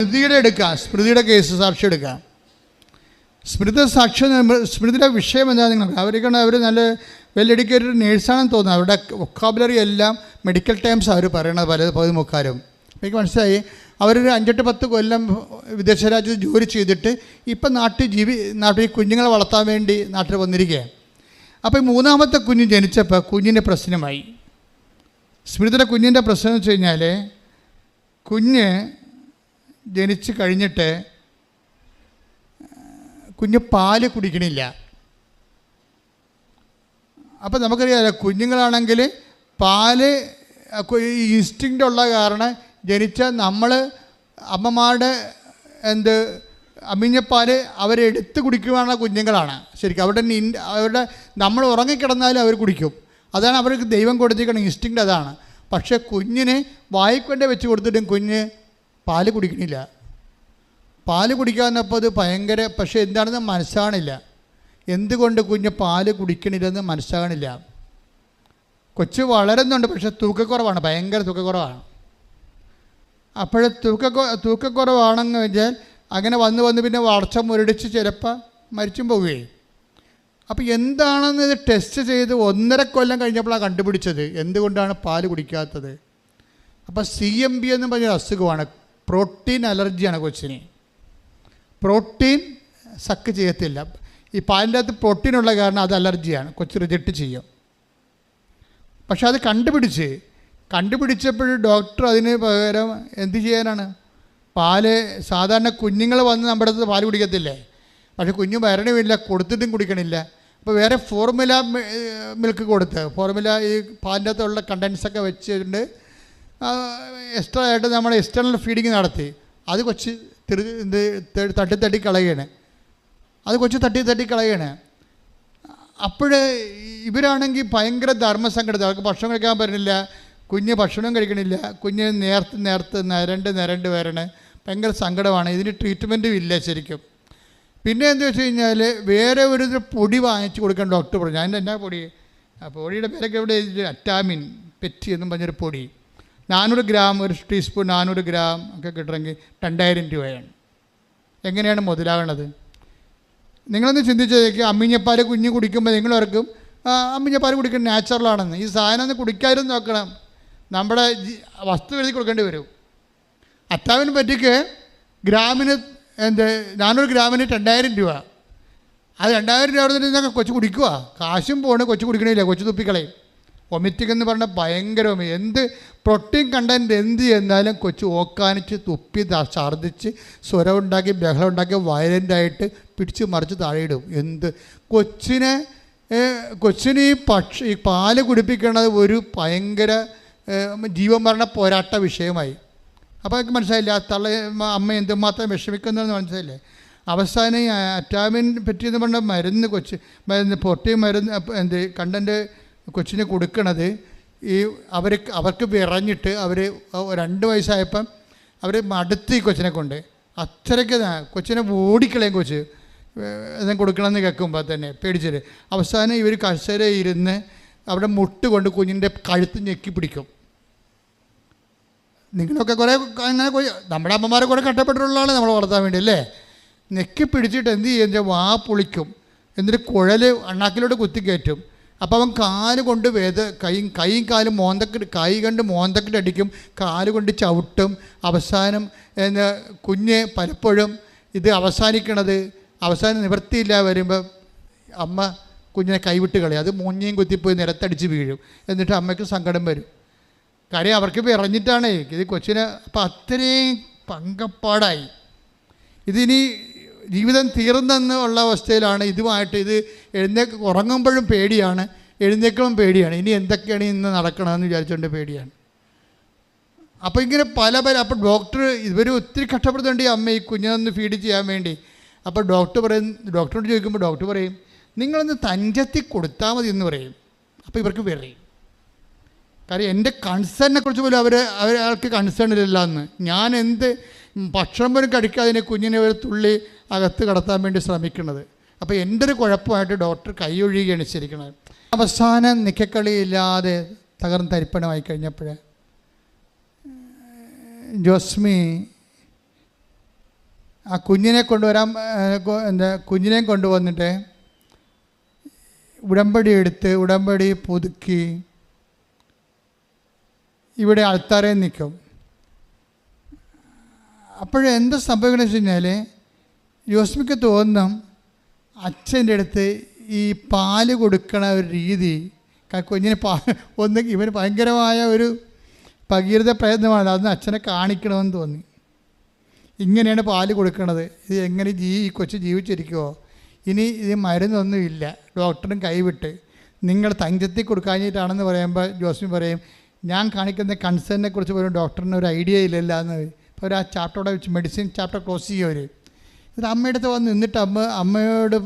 സ്മൃതിയുടെ എടുക്കാം. സ്മൃതിയുടെ കേസ് സാക്ഷി എടുക്കാം. സ്മൃതി സാക്ഷി സ്മൃതിയുടെ വിഷയം എന്താ നിങ്ങൾ അവരൊക്കെ അവർ നല്ല വെൽ എഡ്യൂക്കേറ്റഡ് നേഴ്സാണെന്ന് തോന്നുന്നു. അവരുടെ വൊക്കാബുലറി എല്ലാം മെഡിക്കൽ ടേംസ് അവർ പറയണത് പല പകുതി മുക്കാരും എനിക്ക് മനസ്സിലായി. അവരൊരു അഞ്ചെട്ട് പത്ത് കൊല്ലം വിദേശ രാജ്യത്ത് ജോലി ചെയ്തിട്ട് ഇപ്പം നാട്ടിൽ ജീവി നാട്ടിൽ കുഞ്ഞുങ്ങളെ വളർത്താൻ വേണ്ടി നാട്ടിൽ വന്നിരിക്കുകയാണ്. അപ്പോൾ ഈ മൂന്നാമത്തെ കുഞ്ഞ് ജനിച്ചപ്പോൾ കുഞ്ഞിന്റെ പ്രശ്നമായി. സ്മൃതിയുടെ കുഞ്ഞിന്റെ പ്രശ്നം എന്ന് വെച്ച് കഴിഞ്ഞാൽ കുഞ്ഞ് ജനിച്ച് കഴിഞ്ഞിട്ട് കുഞ്ഞ് പാൽ കുടിക്കണില്ല. അപ്പോൾ നമുക്കറിയാമല്ലോ കുഞ്ഞുങ്ങളാണെങ്കിൽ പാൽ ഇൻസ്റ്റിങ്റ്റ് ഉള്ള കാരണം ജനിച്ച നമ്മൾ അമ്മമാരുടെ എന്ത് അമ്മിഞ്ഞപ്പാൽ അവരെടുത്ത് കുടിക്കുവാനുള്ള കുഞ്ഞുങ്ങളാണ്. ശരിക്കും അവരുടെ അവരുടെ നമ്മൾ ഉറങ്ങിക്കിടന്നാലും അവർ കുടിക്കും. അതാണ് അവർക്ക് ദൈവം കൊടുത്തിരിക്കുന്ന ഇൻസ്റ്റിങ്റ്റ് അതാണ്. പക്ഷേ കുഞ്ഞിന് വായിക്കൊണ്ടേ വെച്ച് കൊടുത്തിട്ടും കുഞ്ഞ് പാൽ കുടിക്കണില്ല. പാൽ കുടിക്കാന്നപ്പോൾ അത് ഭയങ്കര പക്ഷേ എന്താണെന്ന് മനസ്സാണില്ല എന്തുകൊണ്ട് കുഞ്ഞ് പാൽ കുടിക്കണില്ലെന്ന് മനസ്സാകണില്ല കൊച്ചു വളരുന്നുണ്ട് പക്ഷെ തൂക്കക്കുറവാണ് ഭയങ്കര തൂക്കക്കുറവാണ്. അപ്പോൾ തൂക്ക തൂക്കക്കുറവാണെന്ന് വെച്ചാൽ അങ്ങനെ വന്ന് വന്ന് പിന്നെ വളർച്ച മുരടിച്ച് ചിലപ്പോൾ മരിച്ചും പോവുകയും അപ്പോൾ എന്താണെന്ന് ഇത് ടെസ്റ്റ് ചെയ്ത് ഒന്നര കൊല്ലം കഴിഞ്ഞപ്പോഴാണ് കണ്ടുപിടിച്ചത്. എന്തുകൊണ്ടാണ് പാൽ കുടിക്കാത്തത്? അപ്പോൾ സി എം ബി എന്ന് പറഞ്ഞൊരു അസുഖമാണ് പ്രോട്ടീൻ അലർജിയാണ് കൊച്ചിന്. പ്രോട്ടീൻ സക്ക് ചെയ്യത്തില്ല. ഈ പാലിന്റെ അകത്ത് പ്രോട്ടീൻ ഉള്ള കാരണം അത് അലർജിയാണ്. കൊച്ച് റിജക്റ്റ് ചെയ്യും. പക്ഷെ അത് കണ്ടുപിടിച്ച് കണ്ടുപിടിച്ചപ്പോൾ ഡോക്ടർ അതിന് പകരം എന്ത് ചെയ്യാനാണ്? പാൽ സാധാരണ കുഞ്ഞുങ്ങൾ വന്ന് നമ്മുടെ അടുത്ത് പാൽ കുടിക്കത്തില്ലേ? പക്ഷെ കുഞ്ഞു വരണമില്ല കൊടുത്തിട്ടും കുടിക്കണില്ല. അപ്പോൾ വേറെ ഫോർമുല മിൽക്ക് കൊടുത്ത് ഫോർമുല ഈ പാലിന്റെ അകത്തുള്ള കണ്ടൻസൊക്കെ വെച്ചിട്ടുണ്ട്. എക്സ്ട്രാ ആയിട്ട് നമ്മൾ എക്സ്റ്റേണൽ ഫീഡിങ് നടത്തി. അത് കൊച്ച് തിരി തട്ടി തട്ടി കളയണേ അത് കൊച്ച് തട്ടി തട്ടി കളയണേ അപ്പോൾ ഇവരാണെങ്കിൽ ഭയങ്കര ധർമ്മസങ്കടത്തിൽ അവർക്ക് ഭക്ഷണം കഴിക്കാൻ പറ്റുന്നില്ല കുഞ്ഞ് ഭക്ഷണം കഴിക്കണില്ല. കുഞ്ഞ് നേർത്ത് നേർത്ത് നിരണ്ട് നിരണ്ട് വരണേ ഭയങ്കര സങ്കടമാണ്. ഇതിന് ട്രീറ്റ്മെന്റും ഇല്ല ശരിക്കും. പിന്നെ എന്താ വെച്ച് കഴിഞ്ഞാൽ വേറെ ഒരു പൊടി വാങ്ങിച്ച് കൊടുക്കാൻ ഡോക്ടർ പറഞ്ഞു. അതിന്റെ എന്നാ പൊടി? ആ പൊടിയുടെ പേരൊക്കെ ഇവിടെ അറ്റാമിൻ പെറ്റി എന്നും പറഞ്ഞൊരു പൊടി. നാനൂറ് ഗ്രാം ഒരു ടീസ്പൂൺ നാനൂറ് ഗ്രാം ഒക്കെ കിട്ടണമെങ്കിൽ രണ്ടായിരം രൂപയാണ്. എങ്ങനെയാണ് മുതലാകണത് നിങ്ങളൊന്ന് ചിന്തിച്ചേക്ക് അമ്മിഞ്ഞപ്പാൽ കുഞ്ഞ് കുടിക്കുമ്പോൾ നിങ്ങളവർക്കും ആ, അമ്മിഞ്ഞപ്പാൽ കുടിക്കുന്നത് നാച്ചുറലാണെന്ന് ഈ സാധനം ഒന്ന് കുടിക്കാതിരുന്ന് നോക്കണം. നമ്മുടെ വസ്തു എഴുതി കൊടുക്കേണ്ടി വരും. അത്താവിന് പറ്റിക്ക് ഗ്രാമിന് എന്ത് നാനൂറ് ഗ്രാമിന് രണ്ടായിരം രൂപ. അത് രണ്ടായിരം രൂപ കൊച്ചു കുടിക്കുക കാശും പോണ് കൊച്ചു കുടിക്കണില്ല കൊച്ചു തുപ്പിക്കളയും. വൊമിറ്റിംഗ് എന്ന് പറഞ്ഞാൽ ഭയങ്കര വൊമി എന്ത് പ്രോട്ടീൻ കണ്ടന്റ് എന്ത് ചെന്നാലും കൊച്ചു ഓക്കാനിച്ച് തുപ്പി ഛർദ്ദിച്ച് സ്വരം ഉണ്ടാക്കി ബഹളം ഉണ്ടാക്കി വയലന്റായിട്ട് പിടിച്ച് മറിച്ച് താഴെയിടും എന്ത്? കൊച്ചിനെ കൊച്ചിന് ഈ പക്ഷി ഈ പാൽ കുടിപ്പിക്കുന്നത് ഒരു ഭയങ്കര ജീവൻ മരണ പോരാട്ട വിഷയമായി. അപ്പോൾ എനിക്ക് മനസ്സിലായില്ല? തള്ള അമ്മ എന്തുമാത്രം വിഷമിക്കുന്നതെന്ന് മനസ്സിലായില്ലേ? അവസാനം ഈ അറ്റാമിൻ പറ്റിയെന്ന് പറഞ്ഞ മരുന്ന് കൊച്ച് മരുന്ന് പൊട്ടി മരുന്ന് എന്ത് കണ്ടന്റ് കൊച്ചിന് കൊടുക്കണത് ഈ അവർ അവർക്ക് വിറഞ്ഞിട്ട് അവർ രണ്ട് വയസ്സായപ്പം അവർ മടുത്ത് ഈ കൊച്ചിനെ കൊണ്ട്. അത്രയ്ക്ക് കൊച്ചിനെ ഓടിക്കളയും കൊച്ച്. എന്തെങ്കിലും കൊടുക്കണമെന്ന് കേൾക്കുമ്പോൾ തന്നെ പേടിച്ചിട്ട്. അവസാനം ഇവർ കസേര ഇരുന്ന് അവിടെ മുട്ട് കൊണ്ട് കുഞ്ഞിന്റെ കഴുത്ത് ഞെക്കി പിടിക്കും. നിങ്ങളൊക്കെ കുറേ അങ്ങനെ നമ്മുടെ അമ്മമാരെ കുറേ കഷ്ടപ്പെട്ടിട്ടുള്ളതാണ് നമ്മൾ വളർത്താൻ വേണ്ടി അല്ലേ? ഞെക്കി പിടിച്ചിട്ട് എന്ത് ചെയ്യുക വാ പൊളിക്കും. എന്നിട്ട് കുഴൽ അണ്ണാക്കിലോട്ട് കുത്തിക്കയറ്റും അപ്പോൾ അവൻ കാൽ കൊണ്ട് വേദ കൈ കൈയും കാലും മോന്തക്കിട്ട് കൈ കണ്ട് മോന്തക്കിട്ടടിക്കും കാൽ കൊണ്ട് ചവിട്ടും. അവസാനം എന്ന് കുഞ്ഞ് പലപ്പോഴും ഇത് അവസാനിക്കണത് അവസാനം നിവൃത്തിയില്ല വരുമ്പോൾ അമ്മ കുഞ്ഞിനെ കൈവിട്ട് കളയും. അത് മൂഞ്ഞയും കുത്തിപ്പോയി നിലത്തടിച്ച് വീഴും. എന്നിട്ട് അമ്മയ്ക്ക് സങ്കടം വരും. കാര്യം അവർക്ക് ഇറങ്ങിയിട്ടാണേ. ഇത് കൊച്ചിനെ അപ്പം അത്രയും പങ്കപ്പാടായി. ഇതിനി ജീവിതം തീർന്നെന്ന് ഉള്ള അവസ്ഥയിലാണ് ഇതുമായിട്ട് ഇത് എഴുന്നേ ഉറങ്ങുമ്പോഴും പേടിയാണ് എഴുന്നേക്കളും പേടിയാണ്. ഇനി എന്തൊക്കെയാണ് ഇന്ന് നടക്കണമെന്ന് വിചാരിച്ചുകൊണ്ട് പേടിയാണ്. അപ്പോൾ ഇങ്ങനെ പല പല അപ്പോൾ ഡോക്ടർ ഇവർ ഒത്തിരി കഷ്ടപ്പെടുന്നുണ്ട് ഈ അമ്മ ഈ കുഞ്ഞിനൊന്ന് ഫീഡ് ചെയ്യാൻ വേണ്ടി. അപ്പോൾ ഡോക്ടർ പറയും ഡോക്ടറോട് ചോദിക്കുമ്പോൾ ഡോക്ടർ പറയും നിങ്ങളൊന്ന് തഞ്ചത്തി കൊടുത്താൽ മതി എന്ന് പറയും. അപ്പോൾ ഇവർക്ക് വിറയും കാര്യം എന്റെ കൺസേണിനെ കുറിച്ച് പോലും അവർ അവരാൾക്ക് കൺസേൺ ഇല്ല ഞാൻ എന്ത് ഭക്ഷണം പോലും കഴിക്കാതെ കുഞ്ഞിനെ ഒരു തുള്ളി അകത്ത് കടത്താൻ വേണ്ടി ശ്രമിക്കുന്നത്. അപ്പോൾ എന്റെ ഒരു കുഴപ്പമായിട്ട് ഡോക്ടർ കൈയൊഴിയുകയാണ് ശരിക്കുന്നത് അവസാനം നിക്കക്കളിയില്ലാതെ തകർന്ന് തരിപ്പണമായി കഴിഞ്ഞപ്പോൾ ജോസ്മി ആ കുഞ്ഞിനെ കൊണ്ടുവരാൻ എന്താ കുഞ്ഞിനെയും കൊണ്ടുവന്നിട്ട് ഉടമ്പടി എടുത്ത് ഉടമ്പടി പുതുക്കി ഇവിടെ ആൾത്താരെ നിൽക്കും. അപ്പോഴെന്ത് സംഭവിക്കണമെന്ന് വെച്ച് കഴിഞ്ഞാൽ യോസ്മിക്ക് തോന്നും അച്ഛന്റെ അടുത്ത് ഈ പാൽ കൊടുക്കണ ഒരു രീതി കുഞ്ഞിന് പാ ഒന്ന് ഇവന് ഭയങ്കരമായ ഒരു പകീർത പ്രയത്നമാണ്. അതൊന്ന് അച്ഛനെ കാണിക്കണമെന്ന് തോന്നി. ഇങ്ങനെയാണ് പാൽ കൊടുക്കണത്. ഇത് എങ്ങനെ ജീ ഈ കൊച്ചു ജീവിച്ചിരിക്കുമോ ഇനി ഇത് മരുന്നൊന്നുമില്ല ഡോക്ടറും കൈവിട്ട് നിങ്ങൾ തഞ്ചത്തിൽ കൊടുക്കാഞ്ഞിട്ടാണെന്ന് പറയുമ്പോൾ ജോസ്മി പറയും ഞാൻ കാണിക്കുന്ന കൺസേണിനെ കുറിച്ച് പോലും ഡോക്ടറിന് ഒരു ഐഡിയ ഇല്ലല്ലോ ഒരു ആ ചാപ്റ്ററോടെ വെച്ച് മെഡിസിൻ ചാപ്റ്റർ ക്ലോസ് ചെയ്യും ഇത് അമ്മയുടെ വന്ന് നിന്നിട്ട് അമ്മ അമ്മയോട്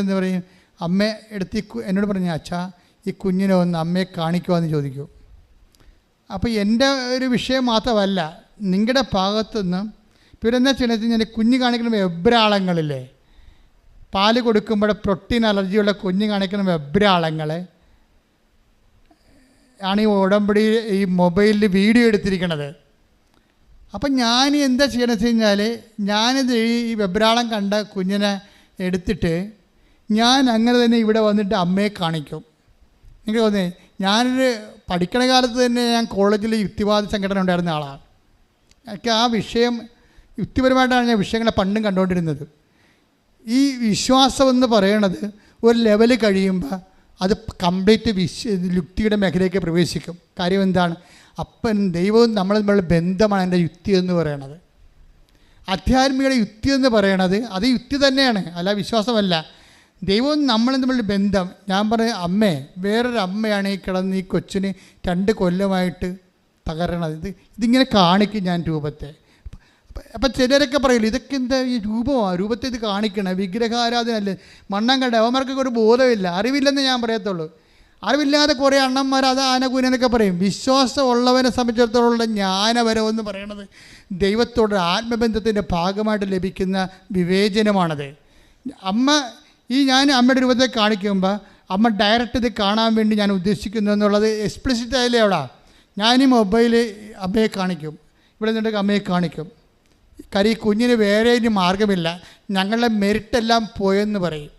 എന്താ പറയും? അമ്മ എടുത്ത് എന്നോട് പറഞ്ഞു അച്ഛാ ഈ കുഞ്ഞിനെ ഒന്ന് അമ്മയെ കാണിക്കുമോ എന്ന് ചോദിക്കൂ. അപ്പോൾ എന്റെ ഒരു വിഷയം മാത്രമല്ല നിങ്ങളുടെ ഭാഗത്തുനിന്ന് പിന്നെ എന്താ ചെയ്യണമെന്ന് വെച്ച് കഴിഞ്ഞാൽ കുഞ്ഞ് കാണിക്കുന്ന വെബ്രാളങ്ങളില്ലേ? പാൽ കൊടുക്കുമ്പോൾ പ്രോട്ടീൻ അലർജിയുള്ള കുഞ്ഞ് കാണിക്കുന്ന വെബ്രാളങ്ങളെ. ആണ് ഈ ഉടമ്പടി ഈ മൊബൈലിൽ വീഡിയോ എടുത്തിരിക്കണത്. അപ്പം ഞാൻ എന്താ ചെയ്യണമെന്ന് വെച്ച് കഴിഞ്ഞാൽ ഞാനിത് ഈ വെബ്രാളം കണ്ട കുഞ്ഞിനെ എടുത്തിട്ട് ഞാൻ അങ്ങനെ തന്നെ ഇവിടെ വന്നിട്ട് അമ്മയെ കാണിക്കും. എനിക്ക് തോന്നി ഞാനൊരു പഠിക്കണ കാലത്ത് തന്നെ ഞാൻ കോളേജിൽ യുക്തിവാദ സംഘടന ഉണ്ടായിരുന്ന ആളാണ് എനിക്ക് ആ വിഷയം യുക്തിപരമായിട്ടാണ് ഞാൻ വിഷയങ്ങളെ പണ്ടും കണ്ടുകൊണ്ടിരുന്നത്. ഈ വിശ്വാസം എന്ന് പറയണത് ഒരു ലെവൽ കഴിയുമ്പോൾ അത് കംപ്ലീറ്റ് വിശ് യുക്തിയുടെ മേഖലയ്ക്ക് പ്രവേശിക്കും. കാര്യം എന്താണ്? അപ്പൻ ദൈവവും നമ്മൾ തമ്മിലുള്ള ബന്ധമാണ് എന്റെ യുക്തി എന്ന് പറയണത്. ആധ്യാത്മികയുടെ യുക്തി എന്ന് പറയണത് അത് യുക്തി തന്നെയാണ്. അല്ല വിശ്വാസമല്ല. ദൈവവും നമ്മളും തമ്മിലുള്ള ബന്ധം ഞാൻ പറഞ്ഞ അമ്മേ വേറൊരു അമ്മയാണ് ഈ കിടന്ന് ഈ കൊച്ചിന് രണ്ട് കൊല്ലമായിട്ട് തകരണത്. ഇത് ഇതിങ്ങനെ കാണിക്കും ഞാൻ രൂപത്തെ. അപ്പം ചിലരൊക്കെ പറയില്ല ഇതൊക്കെ എന്താ ഈ രൂപമാണ് രൂപത്തെ ഇത് കാണിക്കണം വിഗ്രഹാരാധനല്ലേ മണ്ണം കണ്ട അവന്മാർക്കൊക്കെ ഒരു ബോധമില്ല. അറിവില്ലെന്ന് ഞാൻ പറയത്തുള്ളൂ. അറിവില്ലാതെ കുറേ അണ്ണന്മാർ അത് ആനകൂനെന്നൊക്കെ പറയും. വിശ്വാസമുള്ളവനെ സംബന്ധിച്ചിടത്തോളം ജ്ഞാനപരം പറയണത് ദൈവത്തോട് ആത്മബന്ധത്തിന്റെ ഭാഗമായിട്ട് ലഭിക്കുന്ന വിവേചനമാണത്. അമ്മ ഈ ഞാൻ അമ്മയുടെ രൂപത്തെ കാണിക്കുമ്പോൾ അമ്മ ഡയറക്റ്റ് ഇത് കാണാൻ വേണ്ടി ഞാൻ ഉദ്ദേശിക്കുന്നു എന്നുള്ളത് എക്സ്പ്ലിസിറ്റ് ആയില്ലേ അവിടെ ഞാൻ ഈ മൊബൈൽ അമ്മയെ കാണിക്കും. ഇവിടെ നിന്നിട്ട് അമ്മയെ കാണിക്കും. കാര്യം ഈ കുഞ്ഞിന് വേറെ ഇനി മാർഗമില്ല. ഞങ്ങളുടെ മെരിട്ടെല്ലാം പോയെന്ന് പറയും.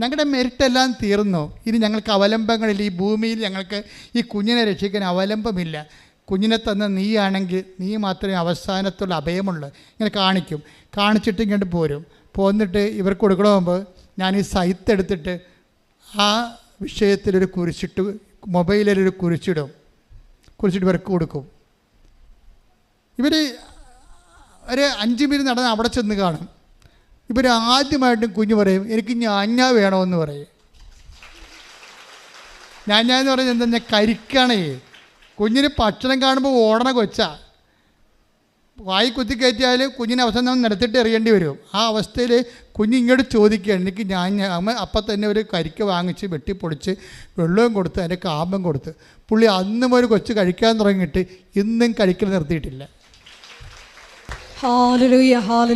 ഞങ്ങളുടെ മെരിട്ടെല്ലാം തീർന്നു. ഇനി ഞങ്ങൾക്ക് അവലംബങ്ങളില്ല. ഈ ഭൂമിയിൽ ഞങ്ങൾക്ക് ഈ കുഞ്ഞിനെ രക്ഷിക്കാൻ അവലംബമില്ല. കുഞ്ഞിനെ തന്ന നീയാണെങ്കിൽ നീ മാത്രമേ അവസാനത്തുള്ള അഭയമുള്ളൂ. ഇങ്ങനെ കാണിക്കും. കാണിച്ചിട്ട് ഇങ്ങോട്ട് പോരും. പോന്നിട്ട് ഇവർക്ക് കൊടുക്കണമെമ്പോൾ ഞാൻ ഈ സൈത്തെടുത്തിട്ട് ആ വിഷയത്തിലൊരു കുരിശിട്ട് മൊബൈലിലൊരു കുരിശിടും. കുരിശിട്ട് ഇവർക്ക് കൊടുക്കും. ഇവർ ഒരു അഞ്ച് മിനിറ്റ് നടന്ന് അവിടെ ചെന്ന് കാണും. ഇവർ ആദ്യമായിട്ടും കുഞ്ഞ് പറയും എനിക്ക് ഞാഞ്ഞ വേണമെന്ന് പറയും. ഞാഞ്ഞ എന്ന് പറഞ്ഞാൽ എന്താ കരിക്കണേ. കുഞ്ഞിന് ഭക്ഷണം കാണുമ്പോൾ ഓടണ കൊച്ചാ. വായി കുത്തി കയറ്റിയാൽ കുഞ്ഞിനെ അവസാനം നമ്മൾ നിലത്തിട്ട് എറിയേണ്ടി വരും. ആ അവസ്ഥയിൽ കുഞ്ഞ് ഇങ്ങോട്ട് ചോദിക്കുകയാണ് എനിക്ക് ഞാൻ അമ്മ അപ്പം തന്നെ ഒരു കരിക്ക് വാങ്ങിച്ച് വെട്ടിപ്പൊടിച്ച് വെള്ളവും കൊടുത്ത് അതിന്റെ കാമ്പം കൊടുത്ത്. പുള്ളി അന്നും ഒരു കൊച്ച് കഴിക്കാൻ തുടങ്ങിയിട്ട് ഇന്നും കഴിക്കൽ നിർത്തിയിട്ടില്ല.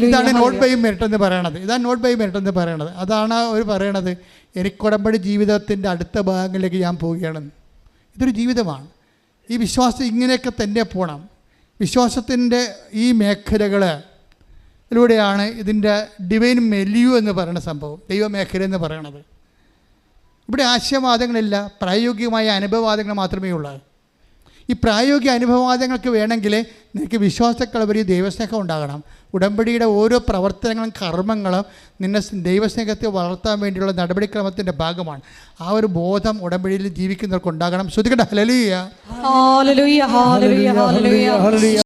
ഇതാണ് നോട്ട്. ബൈ മെറിറ്റ് എന്ന് പറയണത്. ഇതാണ് നോട്ട് ബൈ മെറിറ്റ് എന്ന് പറയണത്. അതാണ് അവർ പറയണത്. എനിക്ക് ഉടമ്പടി ജീവിതത്തിന്റെ അടുത്ത ഭാഗങ്ങളിലേക്ക് ഞാൻ പോവുകയാണെന്ന് ഇതൊരു ജീവിതമാണ്. ഈ വിശ്വാസം ഇങ്ങനെയൊക്കെ തന്നെ പോകണം വിശ്വാസത്തിന്റെ ഈ മേഖലകൾ ഇതിലൂടെയാണ് ഇതിന്റെ ഡിവൈൻ മെല്യു എന്ന് പറയുന്ന സംഭവം. ദൈവമേഖല എന്ന് പറയണത്. ഇവിടെ ആശയവാദങ്ങളില്ല. പ്രായോഗികമായ അനുഭവവാദങ്ങൾ മാത്രമേ ഉള്ളൂ. ഈ പ്രായോഗിക അനുഭവവാദങ്ങൾക്ക് വേണമെങ്കിൽ നിനക്ക് വിശ്വാസക്കളവരി ദൈവസ്നേഹം ഉണ്ടാകണം. ഉടമ്പടിയുടെ ഓരോ പ്രവർത്തനങ്ങളും കർമ്മങ്ങളും നിന്നെ ദൈവസ്നേഹത്തെ വളർത്താൻ വേണ്ടിയുള്ള നടപടിക്രമത്തിന്റെ ഭാഗമാണ്. ആ ഒരു ബോധം ഉടമ്പടിയിൽ ജീവിക്കുന്നവർക്ക് ഉണ്ടാകണം. ശ്രദ്ധിക്കട്ടെ. ഹലലിയ.